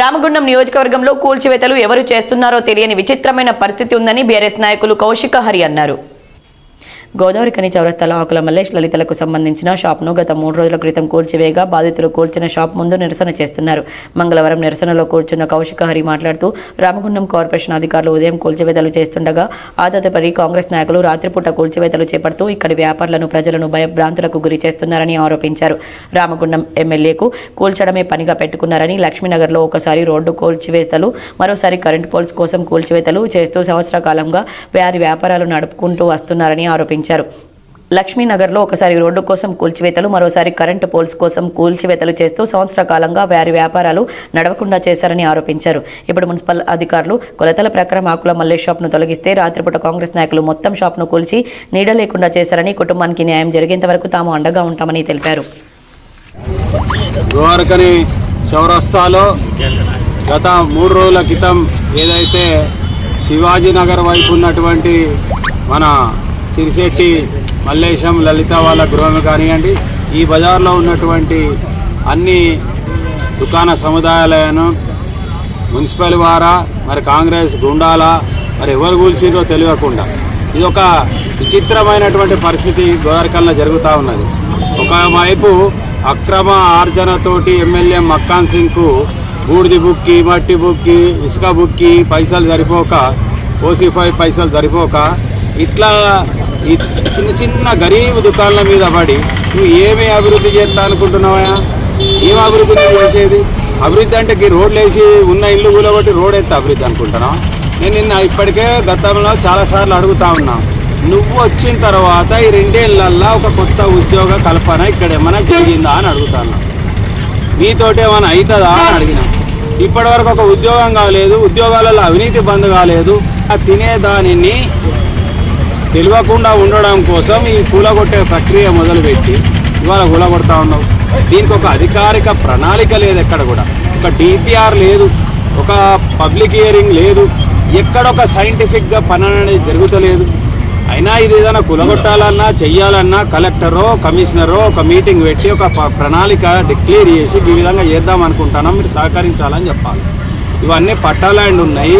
రామగుండం నియోజకవర్గంలో కూల్చివేతలు ఎవరు చేస్తున్నారో తెలియని విచిత్రమైన పరిస్థితి ఉందని బీఆర్ఎస్ నాయకులు కౌశిక హరి అన్నారు. గోదావరి కని చౌరస్తాలో ఆకుల మల్లేష్ లలితలకు సంబంధించిన షాప్ను గత మూడు రోజుల క్రితం కూల్చివేయగా బాధితులు కూల్చిన షాప్ ముందు నిరసన చేస్తున్నారు. మంగళవారం నిరసనలో కూర్చున్న కౌశిక హరి మాట్లాడుతూ రామగుండం కార్పొరేషన్ అధికారులు ఉదయం కూల్చివేతలు చేస్తుండగా ఆ తదుపరి కాంగ్రెస్ నాయకులు రాత్రిపూట కూల్చివేతలు చేపడుతూ ఇక్కడి వ్యాపారులను ప్రజలను భయభ్రాంతులకు గురి చేస్తున్నారని ఆరోపించారు. రామగుండం ఎమ్మెల్యేకు కూల్చడమే పనిగా పెట్టుకున్నారని లక్ష్మీనగర్లో ఒకసారి రోడ్డు కూల్చివేతలు మరోసారి కరెంటు పోల్స్ కోసం కూల్చివేతలు చేస్తూ సంవత్సర కాలంగా వారి వ్యాపారాలు నడుపుకుంటూ వస్తున్నారని ఆరోపించారు. లక్ష్మీనగర్లో ఒకసారి రోడ్డు కోసం కూల్చివేతలు మరోసారి కరెంటు పోల్స్ కోసం కూల్చివేతలు చేస్తూ సంవత్సర కాలంగా వారి వ్యాపారాలు నడవకుండా చేశారని ఆరోపించారు. ఇప్పుడు మున్సిపల్ అధికారులు కొలతల ప్రకారం ఆకుల మల్లె షాప్ను తొలగిస్తే రాత్రిపూట కాంగ్రెస్ నాయకులు మొత్తం షాప్ను కూల్చి నీడ లేకుండా చేశారని కుటుంబానికి న్యాయం జరిగేంత వరకు తాము అండగా ఉంటామని తెలిపారు. చౌరస్తాలో గత మూడు రోజుల క్రితం ఏదైతే శివాజీనగర్ వైపు ఉన్నటువంటి మన సిరిశెట్టి మల్లేశం లలిత వాళ్ళ గృహం కానివ్వండి ఈ బజార్లో ఉన్నటువంటి అన్ని దుకాణ సముదాయాలను మున్సిపల్ వారా మరి కాంగ్రెస్ గుండాల మరి ఎవరు కూల్చిందో తెలియకుండా. ఇది ఒక విచిత్రమైనటువంటి పరిస్థితి గోదావరికల్లో జరుగుతూ ఉన్నది. ఒకవైపు అక్రమ ఆర్జనతోటి ఎమ్మెల్యే మక్కాన్ సింగ్కు బూడిది బుక్కి మట్టి బుక్కి ఇసుక బుక్కి పైసలు సరిపోక ఓసిఫై పైసలు సరిపోక ఇట్లా ఈ చిన్న చిన్న గరీబ్ దుకాణాల మీద పడి నువ్వు ఏమి అభివృద్ధి చేస్తా అనుకుంటున్నావా ఏం అభివృద్ధి నువ్వు చేసేది? అభివృద్ధి అంటే ఈ రోడ్లు వేసి ఉన్న ఇల్లు కూలగొట్టి రోడ్ అయితే అభివృద్ధి అనుకుంటున్నావు? నేను నిన్న ఇప్పటికే గతంలో చాలాసార్లు అడుగుతా ఉన్నా. నువ్వు వచ్చిన తర్వాత ఈ రెండేళ్ళల్లా ఒక కొత్త ఉద్యోగ కల్పన ఇక్కడ ఏమైనా జరిగిందా అని అడుగుతాను నీతోటి ఏమైనా అవుతుందా అని అడిగిన. ఇప్పటివరకు ఒక ఉద్యోగం కాలేదు ఉద్యోగాలలో అవినీతి బంద్ కాలేదు. ఆ తినేదానిని తెలియకుండా ఉండడం కోసం ఈ కూలగొట్టే ప్రక్రియ మొదలుపెట్టి ఇవాళ కూలగొడతా ఉన్నాం. దీనికి ఒక అధికారిక ప్రణాళిక లేదు ఎక్కడ కూడా. ఒక డిపిఆర్ లేదు ఒక పబ్లిక్ హియరింగ్ లేదు ఎక్కడొక సైంటిఫిక్గా పని అనేది జరుగుతలేదు. అయినా ఇది ఏదైనా కులగొట్టాలన్నా చెయ్యాలన్నా కలెక్టరో కమిషనరో ఒక మీటింగ్ పెట్టి ఒక ప- ప్రణాళిక డిక్లేర్ చేసి ఈ విధంగా చేద్దాం అనుకుంటున్నాం. మీరు సహకరించాలని చెప్పాలి. ఇవన్నీ పట్టా ల్యాండ్ ఉన్నాయి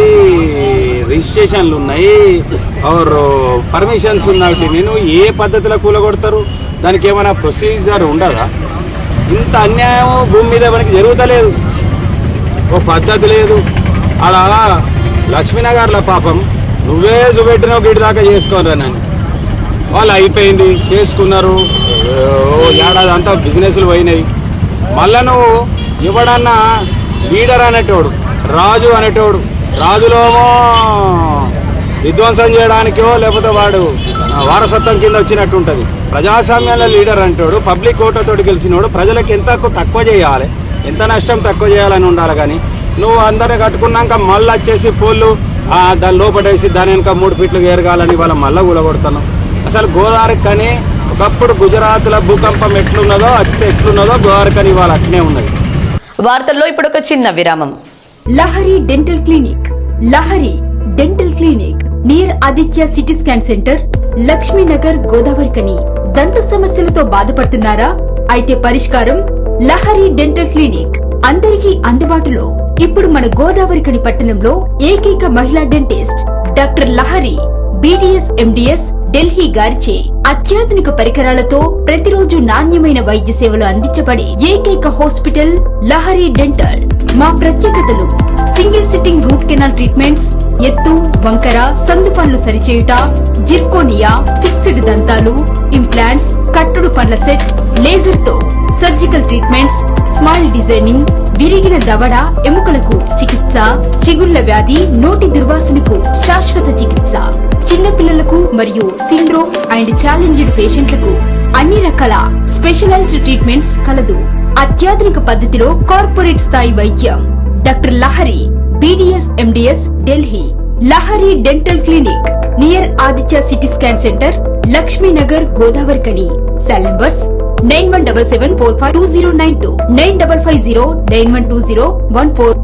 రిజిస్ట్రేషన్లు ఉన్నాయి ఆర్ పర్మిషన్స్ uh, ఉన్నాయి. నేను ఏ పద్ధతిలో కూలగొడతారు? దానికి ఏమైనా ప్రొసీజర్ ఉండదా? ఇంత అన్యాయం భూమి మీద మనకి జరుగుతలేదు. ఓ పద్ధతి లేదు. అలా లక్ష్మీనగర్ల పాపం నువ్వే చూపెట్టినావు గిడి దాకా చేసుకోరా వాళ్ళు అయిపోయింది చేసుకున్నారు. ఓ ఏడాది అంతా బిజినెస్లు పోయినాయి. మళ్ళా నువ్వు ఇవ్వడన్నా లీడర్ అనేటోడు రాజు అనేటోడు రాజులోమో విధ్వంసం చేయడానికో లేకపోతే వాడు వారసత్వం కింద వచ్చినట్టు ఉంటుంది ప్రజాస్వామ్యంలో లీడర్ అంటాడు పబ్లిక్ ఓటర్తోటి గెలిచినోడు ప్రజలకు ఎంత తక్కువ చేయాలి? ఎంత నష్టం తక్కువ చేయాలని ఉండాలి కానీ నువ్వు అందరిని కట్టుకున్నాక మళ్ళీ వచ్చేసి పోళ్ళు ఆ, దాని లోపటేసి దాని వెనక మూడు ఫీట్లు ఏరగాలని వాళ్ళ మళ్ళా కూలగొడతాను అసలు గోదావరి కని ఒకప్పుడు గుజరాత్లో భూకంపం ఎట్లున్నదో అట్లా ఎట్లున్నదో గోదావరి కని ఇవాళ అట్నే ఉన్నది. వార్తల్లో ఇప్పుడు ఒక చిన్న విరామం. Lahari dental clinic Lahari dental clinic. Near Aditya city scan centre Lakshminagar Godavarikhani దంత సమస్యలతో బాధపడుతున్నారా? అయితే పరిష్కారం లహరి డెంటల్ క్లినిక్. అందరికీ అందుబాటులో. ఇప్పుడు మన గోదావరికని పట్టణంలో ఏకైక మహిళా dentist doctor Lahari BDS MDS Delhi గారిచే. అత్యాధునిక పరికరాలతో ప్రతిరోజు నాణ్యమైన వైద్య సేవలు అందించబడే ఏకైక హాస్పిటల్ లహరి డెంటల్. మా ప్రత్యేకతలు single sitting root canal treatments ఎత్తు వంకర సందు పనులు సరిచేయుట జిర్కోనియా ఫిక్స్డ్ దంతాలు ఇంప్లాంట్స్ కట్టుడు పండ్ల సెట్ లేజర్తో సర్జికల్ ట్రీట్మెంట్స్ స్మైల్ డిజైనింగ్ విరిగిన దవడ ఎముకలకు చికిత్స చిగుళ్ళ వ్యాధి నోటి దుర్వాసనకు శాశ్వత చికిత్స. చిన్నపిల్లలకు మరియు సిండ్రోమ్ అండ్ ఛాలెంజ్డ్ పేషెంట్లకు అన్ని రకాల స్పెషలైజ్డ్ ట్రీట్మెంట్స్ కలదు. అత్యాధునిక పద్ధతిలో కార్పొరేట్ స్థాయి వైద్యం. Doctor Lahari BDS MDS Delhi Lahari dental clinic near Aditya city scan centre Lakshminagar Godavarikhani cell numbers nine one double seven four five two zero nine two nine double five zero nine one two zero one four